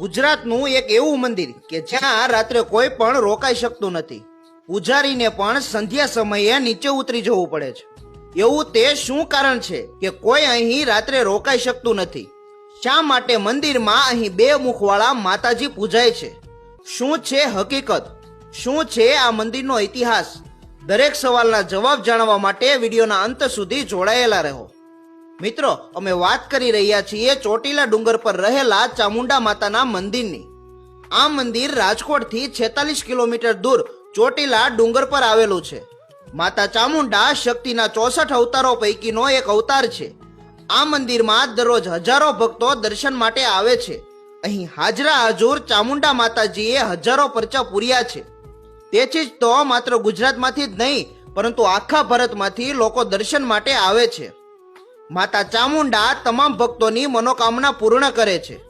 ગુજરાતનું એક એવું મંદિર કે જ્યાં રાત્રે કોઈ પણ રોકાઈ શકતું નથી. પૂજારીને પણ સંધ્યા સમયે નીચે ઉતરી જવું પડે છે. એવું તે શું કારણ છે કે કોઈ અહીં રાત્રે રોકાઈ શકતું નથી? શા માટે મંદિરમાં અહીં બે મુખવાળા માતાજી પૂજાય છે? શું છે હકીકત? શું છે આ મંદિરનો ઇતિહાસ? દરેક સવાલના જવાબ જાણવા માટે વિડીયોના અંત સુધી જોડાયેલા રહો. મિત્રો, અમે વાત કરી રહ્યા છીએ ચોટીલા ડુંગર પર રહેલા ચામુંડા માતાના મંદિરની. આ મંદિર રાજકોટથી છેતાલીસ કિલોમીટર દૂર ચોટીલા ડુંગર પર આવેલું છે. માતા ચામુંડા શક્તિના ચોસઠ અવતારો પૈકીનો એક અવતાર છે. આ મંદિરમાં દરરોજ હજારો ભક્તો દર્શન માટે આવે છે. અહીં હાજરા હજુર ચામુંડા માતાજીએ હજારો પરચા પૂર્યા છે. તેથી જ તો માત્ર ગુજરાતમાંથી જ નહીં, પરંતુ આખા ભારતમાંથી લોકો દર્શન માટે આવે છે. માતા ચામુંડા તમામ ભક્તોની મનોકામના પૂર્ણ કરે છે.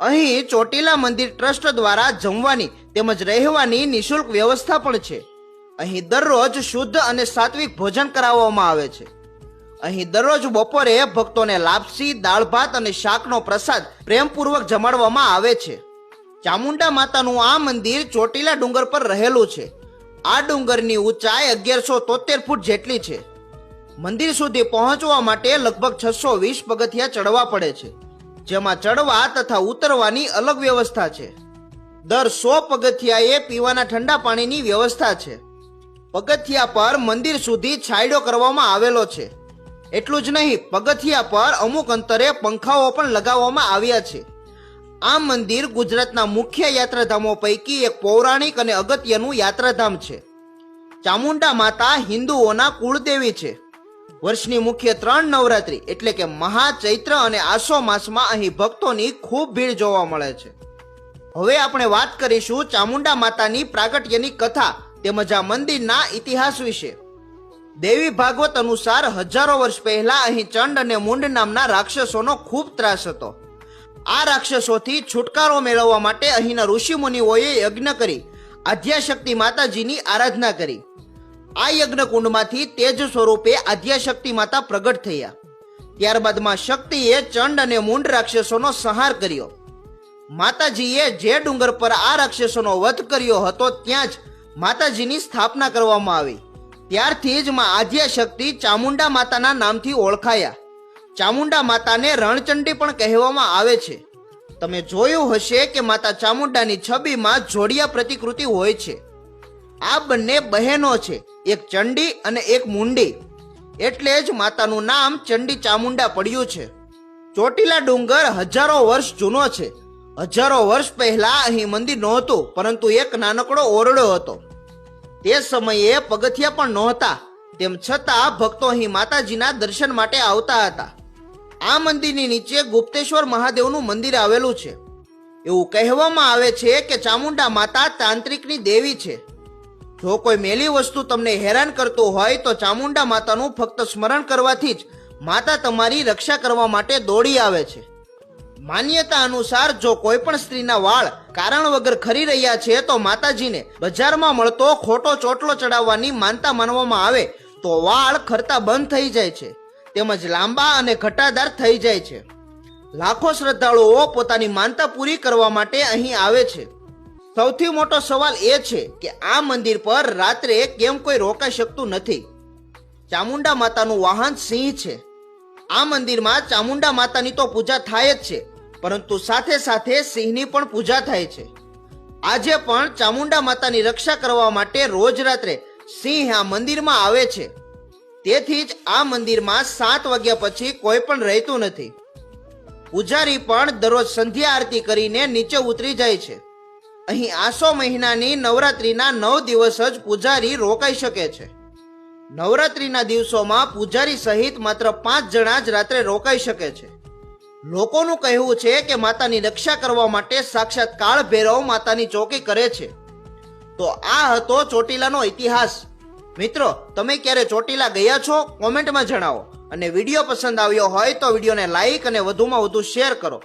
અહીં ચોટીલા મંદિર ટ્રસ્ટ દ્વારા જમવાની તેમજ રહેવાની નિઃશુલ્ક વ્યવસ્થા પણ છે. અહીં દરરોજ શુદ્ધ અને સાત્વિક ભોજન કરાવવામાં આવે છે. અહીં દરરોજ બપોરે ભક્તોને લાપસી, દાળ ભાત અને શાકનો પ્રસાદ પ્રેમપૂર્વક જમાડવામાં આવે છે. ચામુંડા માતાનું આ મંદિર ચોટીલા ડુંગર પર રહેલું છે. આ ડુંગરની ઊંચાઈ અગિયારસો તોતેર ફૂટ જેટલી છે. મંદિર સુધી પહોંચવા માટે લગભગ છસો વીસ પગથિયા ચડવા પડે છે. જેમાં ચડવા તથા ઉતરવાની અલગ વ્યવસ્થા છે. દર સો પગથિયાએ પીવાના ઠંડા પાણીની વ્યવસ્થા છે. પગથિયા પર મંદિર સુધી છાંયડો કરવામાં આવેલો છે. એટલું જ નહીં, પગથિયા પર અમુક અંતરે પંખાઓ પણ લગાવવામાં આવ્યા છે. આ મંદિર ગુજરાતના મુખ્ય યાત્રાધામો પૈકી એક પૌરાણિક અને અગત્યનું યાત્રાધામ છે. ચામુંડા માતા હિન્દુઓના કુળદેવી છે. વર્ષની મુખ્ય ત્રણ નવરાત્રી એટલે કે મહા ચૈત્ર અને આસો માસમાં અહીં ભક્તોની ખૂબ ભીડ જોવા મળે છે. હવે આપણે વાત કરીશું ચામુંડા માતાની પ્રાગટ્યની કથા તેમજ આ મંદિરના ઇતિહાસ વિશે. દેવી ભાગવત અનુસાર હજારો વર્ષ પહેલા અહીં ચંડ અને મુંડ નામના રાક્ષસોનો ખૂબ ત્રાસ હતો. આ રાક્ષસોથી છુટકારો મેળવવા માટે અહીંના ઋષિ મુનિઓએ યજ્ઞ કરી આધ્યાશક્તિ માતાજીની આરાધના કરી. આ યજ્ઞ કુંડમાંથી તેજ સ્વરૂપે આદ્યાશક્તિ માતા પ્રગટ થયા. ત્યારબાદમાં શક્તિએ ચંડ અને મુંડ રાક્ષસોનો સંહાર કર્યો. માતાજીએ જે ડુંગર પર આ રાક્ષસોનો વધ કર્યો હતો ત્યાં જ માતાજીની સ્થાપના કરવામાં આવી. ત્યારથી જ માં આદ્યાશક્તિ ચામુંડા માતાના નામથી ઓળખાયા. ચામુંડા માતાને રણચંડી પણ કહેવામાં આવે છે. તમે જોયું હશે કે માતા ચામુંડાની છબીમાં જોડિયા પ્રતિકૃતિ હોય છે. આ બંને બહેનો છે, એક ચંડી અને એક મુંડી. એટલે જ માતાનું નામ ચંડી ચામુંડા પડ્યું છે. ચોટીલા ડુંગર હજારો વર્ષ જૂનો છે. હજારો વર્ષ પહેલા અહીં મંદિર નહોતું, પરંતુ એક નાનકડો ઓરડો હતો. તે સમયે પગથિયા પણ નહોતા, તેમ છતાં ભક્તો અહીં માતાજીના દર્શન માટે આવતા હતા. આ મંદિરની નીચે ગુપ્તેશ્વર મહાદેવનું મંદિર આવેલું છે. એવું કહેવામાં આવે છે કે ચામુંડા માતા તાંત્રિકની દેવી છે. જો કોઈ મેલી વસ્તુ તમને હેરાન કરતું હોય તો ચામુંડા માતાનું ફક્ત સ્મરણ કરવાથી જ માતા તમારી રક્ષા કરવા માટે દોડી આવે છે. માન્યતા અનુસાર જો કોઈ પણ સ્ત્રીના વાળ કારણ વગર ખરી રહ્યા છે તો માતાજીને બજારમાં મળતો ખોટો ચોટલો ચડાવવાની માનતા માનવામાં આવે તો વાળ ખરતા બંધ થઈ જાય છે, તેમજ લાંબા અને ઘટાદાર થઈ જાય છે. લાખો શ્રદ્ધાળુઓ પોતાની માનતા પૂરી કરવા માટે અહીં આવે છે. સૌથી મોટો સવાલ એ છે કે આ મંદિર પર રાત્રે કેમ કોઈ રોકાઈ શકતું નથી? ચામુંડા માતાનું વાહન સિંહ છે. આ મંદિરમાં ચામુંડા માતાની તો પૂજા થાય જ છે, પરંતુ સાથે સાથે સિંહની પણ પૂજા થાય છે. આજે પણ ચામુંડા માતાની રક્ષા કરવા માટે રોજ રાત્રે સિંહ આ મંદિરમાં આવે છે. તેથી જ આ મંદિરમાં સાત વાગ્યા પછી કોઈ પણ રહેતું નથી. પૂજારી પણ દરરોજ સંધ્યા આરતી કરીને નીચે ઉતરી જાય છે. અહીં આસો મહિનાની નવરાત્રીના નવ દિવસ જ પૂજારી રોકાઈ શકે છે. નવરાત્રીના દિવસોમાં પૂજારી સહિત માત્ર પાંચ જણા જ રાત્રે રોકાઈ શકે છે. લોકોનું કહેવું છે કે માતાની રક્ષા કરવા માટે સાક્ષાત કાળ ભૈરવ માતાની ચોકી કરે છે. તો આ હતો ચોટીલાનો ઇતિહાસ. મિત્રો, તમે ક્યારે ચોટીલા ગયા છો? કોમેન્ટમાં જણાવો. અને વીડિયો પસંદ આવ્યો હોય તો વિડીયોને લાઈક અને વધુમાં વધુ શેર કરો.